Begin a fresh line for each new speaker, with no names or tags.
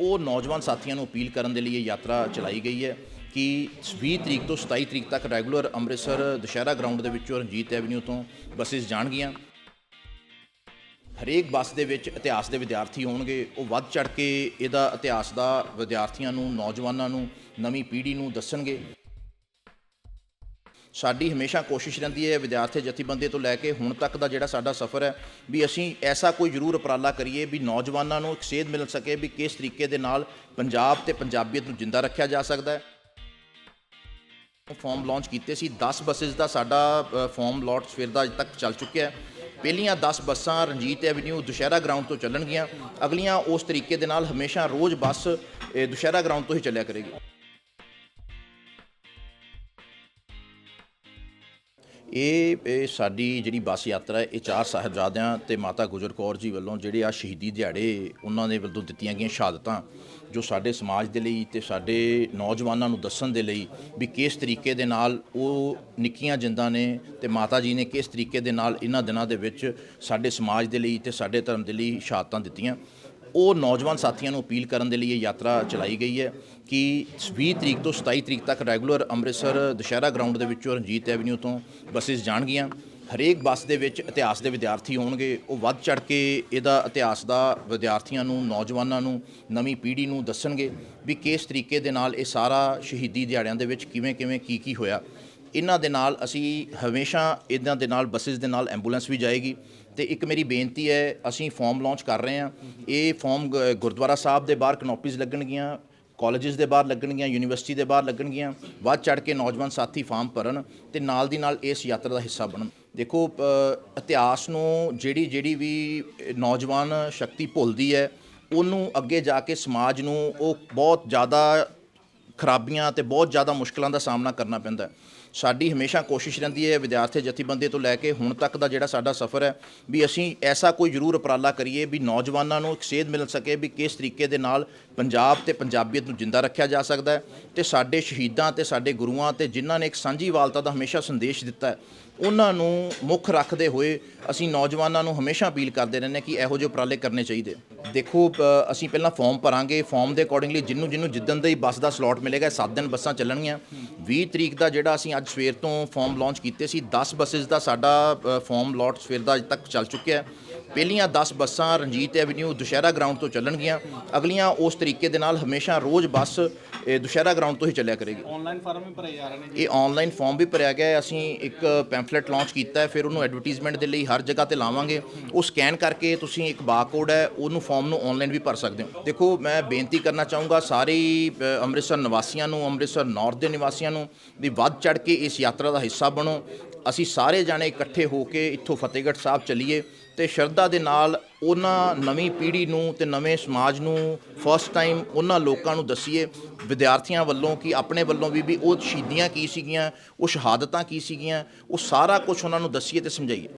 ਉਹ ਨੌਜਵਾਨ ਸਾਥੀਆਂ ਨੂੰ ਅਪੀਲ ਕਰਨ ਦੇ ਲਈ ਇਹ ਯਾਤਰਾ ਚਲਾਈ ਗਈ ਹੈ ਕਿ 20 ਤਰੀਕ ਤੋਂ 27 ਤਰੀਕ ਤੱਕ ਰੈਗੂਲਰ ਅੰਮ੍ਰਿਤਸਰ ਦੁਸ਼ਹਿਰਾ ਗਰਾਊਂਡ ਦੇ ਵਿੱਚੋਂ ਰਣਜੀਤ ਐਵਨਿਊ ਤੋਂ ਬੱਸਿਸ ਜਾਣਗੀਆਂ। ਹਰੇਕ ਬੱਸ ਦੇ ਵਿੱਚ ਇਤਿਹਾਸ ਦੇ ਵਿਦਿਆਰਥੀ ਹੋਣਗੇ। ਉਹ ਵੱਧ ਚੜ ਕੇ ਇਹਦਾ ਇਤਿਹਾਸ ਦਾ ਵਿਦਿਆਰਥੀਆਂ ਨੂੰ, ਨੌਜਵਾਨਾਂ ਨੂੰ, ਨਵੀਂ ਪੀੜ੍ਹੀ ਨੂੰ ਦੱਸਣਗੇ। ਸਾਡੀ ਹਮੇਸ਼ਾ ਕੋਸ਼ਿਸ਼ ਰਹਿੰਦੀ ਹੈ ਵਿਦਿਆਰਥੀ ਜਥੇਬੰਦੀ ਤੋਂ ਲੈ ਕੇ ਹੁਣ ਤੱਕ ਦਾ ਜਿਹੜਾ ਸਾਡਾ ਸਫ਼ਰ ਹੈ ਵੀ ਅਸੀਂ ਐਸਾ ਕੋਈ ਜ਼ਰੂਰ ਉਪਰਾਲਾ ਕਰੀਏ ਵੀ ਨੌਜਵਾਨਾਂ ਨੂੰ ਇੱਕ ਸੇਧ ਮਿਲ ਸਕੇ ਵੀ ਕਿਸ ਤਰੀਕੇ ਦੇ ਨਾਲ ਪੰਜਾਬ ਤੇ ਪੰਜਾਬੀਅਤ ਨੂੰ ਜਿੰਦਾ ਰੱਖਿਆ ਜਾ ਸਕਦਾ ਹੈ। ਫਾਰਮ ਲਾਂਚ ਕੀਤੇ ਸੀ 10 ਬੱਸਸ ਦਾ ਸਾਡਾ ਅ, ਫਾਰਮ ਲਾਟ ਸਵੇਰ ਦਾ ਅਜੇ ਤੱਕ ਚੱਲ ਚੁੱਕਿਆ ਹੈ। ਪਹਿਲੀਆਂ 10 ਬੱਸਾਂ ਰਣਜੀਤ ਐਵਨਿਊ ਦੁਸ਼ਹਿਰਾ ਗਰਾਊਂਡ ਤੋਂ ਚੱਲਣਗੀਆਂ ਅਗਲੀਆਂ ਉਸ ਤਰੀਕੇ ਦੇ ਨਾਲ ਹਮੇਸ਼ਾ ਰੋਜ਼ ਬੱਸ ਦੁਸ਼ਹਿਰਾ ਗਰਾਊਂਡ ਤੋਂ ਹੀ ਚੱਲਿਆ ਕਰੇਗੀ। ਇਹ ਇਹ ਸਾਡੀ ਜਿਹੜੀ ਬੱਸ ਯਾਤਰਾ ਹੈ, ਇਹ ਚਾਰ ਸਾਹਿਬਜ਼ਾਦਿਆਂ ਤੇ ਮਾਤਾ ਗੁਜਰ ਕੌਰ ਜੀ ਵੱਲੋਂ ਜਿਹੜੇ ਆ ਸ਼ਹੀਦੀ ਦਿਹਾੜੇ ਉਹਨਾਂ ਦੇ ਵੱਲੋਂ ਦਿੱਤੀਆਂ ਗਈਆਂ ਸ਼ਹਾਦਤਾਂ, ਜੋ ਸਾਡੇ ਸਮਾਜ ਦੇ ਲਈ ਤੇ ਸਾਡੇ ਨੌਜਵਾਨਾਂ ਨੂੰ ਦੱਸਣ ਦੇ ਲਈ ਵੀ ਕਿਸ ਤਰੀਕੇ ਦੇ ਨਾਲ ਉਹ ਨਿੱਕੀਆਂ ਜਿੰਦਾਂ ਨੇ ਤੇ ਮਾਤਾ ਜੀ ਨੇ ਕਿਸ ਤਰੀਕੇ ਦੇ ਨਾਲ ਇਹਨਾਂ ਦਿਨਾਂ ਦੇ ਵਿੱਚ ਸਾਡੇ ਸਮਾਜ ਦੇ ਲਈ ਤੇ ਸਾਡੇ ਧਰਮ ਦੇ ਲਈ ਸ਼ਹਾਦਤਾਂ ਦਿੱਤੀਆਂ। ਉਹ ਨੌਜਵਾਨ ਸਾਥੀਆਂ ਨੂੰ ਅਪੀਲ ਕਰਨ ਦੇ ਲਈ ਇਹ ਯਾਤਰਾ ਚਲਾਈ ਗਈ ਹੈ ਕਿ 20 ਤਰੀਕ ਤੋਂ 27 ਤਰੀਕ ਤੱਕ ਰੈਗੂਲਰ ਅੰਮ੍ਰਿਤਸਰ ਦੁਸ਼ਹਿਰਾ ਗਰਾਊਂਡ ਦੇ ਵਿੱਚੋਂ ਰਣਜੀਤ ਐਵਨਿਊ ਤੋਂ ਬੱਸਿਸ ਜਾਣਗੀਆਂ। ਹਰੇਕ ਬੱਸ ਦੇ ਵਿੱਚ ਇਤਿਹਾਸ ਦੇ ਵਿਦਿਆਰਥੀ ਹੋਣਗੇ। ਉਹ ਵੱਧ ਚੜ ਕੇ ਇਹਦਾ ਇਤਿਹਾਸ ਦਾ ਵਿਦਿਆਰਥੀਆਂ ਨੂੰ, ਨੌਜਵਾਨਾਂ ਨੂੰ, ਨਵੀਂ ਪੀੜ੍ਹੀ ਨੂੰ ਦੱਸਣਗੇ ਵੀ ਕਿਸ ਤਰੀਕੇ ਦੇ ਨਾਲ ਇਹ ਸਾਰਾ ਸ਼ਹੀਦੀ ਦਿਹਾੜਿਆਂ ਦੇ ਵਿੱਚ ਕਿਵੇਂ ਕਿਵੇਂ ਕੀ ਕੀ ਹੋਇਆ। ਇਹਨਾਂ ਦੇ ਨਾਲ ਅਸੀਂ ਹਮੇਸ਼ਾ ਇਹਨਾਂ ਦੇ ਨਾਲ ਬੱਸਿਸ ਦੇ ਨਾਲ ਐਂਬੂਲੈਂਸ ਵੀ ਜਾਏਗੀ। ਤੇ ਇੱਕ ਮੇਰੀ ਬੇਨਤੀ ਹੈ ਅਸੀਂ ਫਾਰਮ ਲਾਂਚ ਕਰ ਰਹੇ ਹਾਂ। ਇਹ ਫਾਰਮ ਗ- ਗੁਰਦੁਆਰਾ ਸਾਹਿਬ ਦੇ ਬਾਹਰ ਕਨੋਪੀਜ਼ ਲੱਗਣਗੀਆਂ ਕਾਲਜਸ ਦੇ ਬਾਹਰ ਲੱਗਣਗੀਆਂ ਯੂਨੀਵਰਸਿਟੀ ਦੇ ਬਾਹਰ ਲੱਗਣਗੀਆਂ। ਵੱਧ ਚੜ ਕੇ ਨੌਜਵਾਨ ਸਾਥੀ ਫਾਰਮ ਭਰਨ ਤੇ ਨਾਲ ਦੀ ਨਾਲ ਇਸ ਯਾਤਰਾ ਦਾ ਹਿੱਸਾ ਬਣਨ। ਦੇਖੋ ਅ, ਇਤਿਹਾਸ ਨੂੰ ਜਿਹੜੀ ਜਿਹੜੀ ਵੀ ਨੌਜਵਾਨ ਸ਼ਕਤੀ ਭੁੱਲਦੀ ਹੈ ਉਹਨੂੰ ਅੱਗੇ ਜਾ ਕੇ ਸਮਾਜ ਨੂੰ ਉਹ ਬਹੁਤ ਜ਼ਿਆਦਾ ਖਰਾਬੀਆਂ ਤੇ ਬਹੁਤ ਜ਼ਿਆਦਾ ਮੁਸ਼ਕਲਾਂ ਦਾ ਸਾਹਮਣਾ ਕਰਨਾ ਪੈਂਦਾ ਹੈ। ਸਾਡੀ ਹਮੇਸ਼ਾ ਕੋਸ਼ਿਸ਼ ਰਹਿੰਦੀ ਹੈ ਵਿਦਿਆਰਥੀ ਜਥੇਬੰਦੀ ਤੋਂ ਲੈ ਕੇ ਹੁਣ ਤੱਕ ਦਾ ਜਿਹੜਾ ਸਾਡਾ ਸਫ਼ਰ ਹੈ, ਵੀ ਅਸੀਂ ਐਸਾ ਕੋਈ ਜ਼ਰੂਰ ਉਪਰਾਲਾ ਕਰੀਏ ਵੀ ਨੌਜਵਾਨਾਂ ਨੂੰ ਇੱਕ ਸੇਧ ਮਿਲ ਸਕੇ ਵੀ ਕਿਸ ਤਰੀਕੇ ਦੇ ਨਾਲ ਪੰਜਾਬ ਤੇ ਪੰਜਾਬੀਅਤ ਨੂੰ ਜਿੰਦਾ ਰੱਖਿਆ ਜਾ ਸਕਦਾ ਹੈ ਤੇ ਸਾਡੇ ਸ਼ਹੀਦਾਂ ਤੇ ਸਾਡੇ ਗੁਰੂਆਂ ਤੇ ਜਿਨ੍ਹਾਂ ਨੇ ਇੱਕ ਸਾਂਝੀ ਵਾਲਤਾ ਦਾ ਹਮੇਸ਼ਾ ਸੰਦੇਸ਼ ਦਿੱਤਾ ਹੈ, ਉਹਨਾਂ ਨੂੰ ਮੁੱਖ ਰੱਖਦੇ ਹੋਏ ਅਸੀਂ ਨੌਜਵਾਨਾਂ ਨੂੰ ਹਮੇਸ਼ਾ ਅਪੀਲ ਕਰਦੇ ਰਹਿੰਦੇ ਹਾਂ ਕਿ ਇਹੋ ਜਿਹੇ ਉਪਰਾਲੇ ਕਰਨੇ ਚਾਹੀਦੇ ਦੇਖੋ ਅਸੀਂ ਪਹਿਲਾਂ ਫਾਰਮ ਭਰਾਂਗੇ ਫਾਰਮ ਦੇ ਅਕੋਰਡਿੰਗਲੀ ਜਿੰਨੂੰ ਜਿੰਨੂੰ ਜਿੱਦਣ ਦਾ ਹੀ ਬੱਸ ਦਾ ਸਲੋਟ ਮਿਲੇਗਾ 7 ਦਿਨ ਬੱਸਾਂ ਚੱਲਣਗੀਆਂ 20 ਤਰੀਕ ਦਾ ਜਿਹੜਾ ਅਸੀਂ ਅੱਜ ਸਵੇਰ ਤੋਂ ਫਾਰਮ ਲਾਂਚ ਕੀਤੇ ਸੀ। 10 ਬੱਸਸ ਦਾ ਸਾਡਾ ਫਾਰਮ ਲਾਟ ਸਵੇਰ ਦਾ ਅਜੇ ਤੱਕ ਚੱਲ ਚੁੱਕਿਆ ਹੈ। ਪਹਿਲੀਆਂ 10 ਬੱਸਾਂ ਰਣਜੀਤ ਐਵਨਿਊ ਦੁਸ਼ਹਿਰਾ ਗਰਾਊਂਡ ਤੋਂ ਚੱਲਣਗੀਆਂ। ਅਗਲੀਆਂ ਉਸ ਤਰੀਕੇ ਦੇ ਨਾਲ ਹਮੇਸ਼ਾ ਰੋਜ਼ ਬੱਸ ਇਹ ਦੁਸ਼ਹਿਰਾ ਗਰਾਊਂਡ ਤੋਂ ਹੀ ਚੱਲਿਆ ਕਰੇਗੀ।
ਆਨਲਾਈਨ ਫਾਰਮ ਵੀ ਭਰੇ ਜਾ ਰਹੇ ਨੇ ਜੀ।
ਇਹ ਆਨਲਾਈਨ ਫਾਰਮ ਵੀ ਭਰਿਆ ਗਿਆ ਹੈ। ਅਸੀਂ ਇੱਕ ਪੈਂਫਲੇਟ ਲਾਂਚ ਕੀਤਾ ਹੈ। ਫਿਰ ਉਹਨੂੰ ਐਡਵਰਟਾਈਜ਼ਮੈਂਟ ਦੇ ਲਈ ਹਰ ਜਗ੍ਹਾ ਤੇ ਲਾਵਾਂਗੇ। ਉਹ ਸਕੈਨ ਕਰਕੇ ਤੁਸੀਂ ਇੱਕ ਬਾਰਕੋਡ ਹੈ ਉਹਨੂੰ ਫਾਰਮ ਨੂੰ ਆਨਲਾਈਨ ਵੀ ਭਰ ਸਕਦੇ ਹੋ। ਦੇਖੋ ਮੈਂ ਬੇਨਤੀ ਕਰਨਾ ਚਾਹੂੰਗਾ ਸਾਰੇ ਅੰਮ੍ਰਿਤਸਰ ਨਿਵਾਸੀਆਂ ਨੂੰ ਅੰਮ੍ਰਿਤਸਰ ਨਾਰਥ ਦੇ ਨਿਵਾਸੀਆਂ ਨੂੰ ਵੀ ਵੱਧ ਚੜ ਕੇ ਇਸ ਯਾਤਰਾ ਦਾ ਹਿੱਸਾ ਬਣੋ। ਅਸੀਂ ਸਾਰੇ ਜਾਣੇ ਇਕੱਠੇ ਹੋ ਕੇ ਇੱਥੋਂ ਫਤਿਹਗੜ੍ਹ ਸਾਹਿਬ ਚੱਲੀਏ ਤੇ ਸ਼ਰਧਾ ਦੇ ਨਾਲ ਉਹਨਾਂ ਨਵੀਂ ਪੀੜ੍ਹੀ ਨੂੰ ਤੇ ਨਵੇਂ ਸਮਾਜ ਨੂੰ ਫਸਟ ਟਾਈਮ ਉਹਨਾਂ ਲੋਕਾਂ ਨੂੰ ਦਸੀਏ, ਵਿਦਿਆਰਥੀਆਂ ਵੱਲੋਂ ਕਿ ਆਪਣੇ ਵੱਲੋਂ ਵੀ ਵੀ ਉਹ ਸ਼ਹੀਦੀਆਂ ਕੀ ਸੀਗੀਆਂ, ਉਹ ਸ਼ਹਾਦਤਾਂ ਕੀ ਸੀਗੀਆਂ, ਉਹ ਸਾਰਾ ਕੁਝ ਉਹਨਾਂ ਨੂੰ ਦਸੀਏ ਤੇ ਸਮਝਾਈਏ।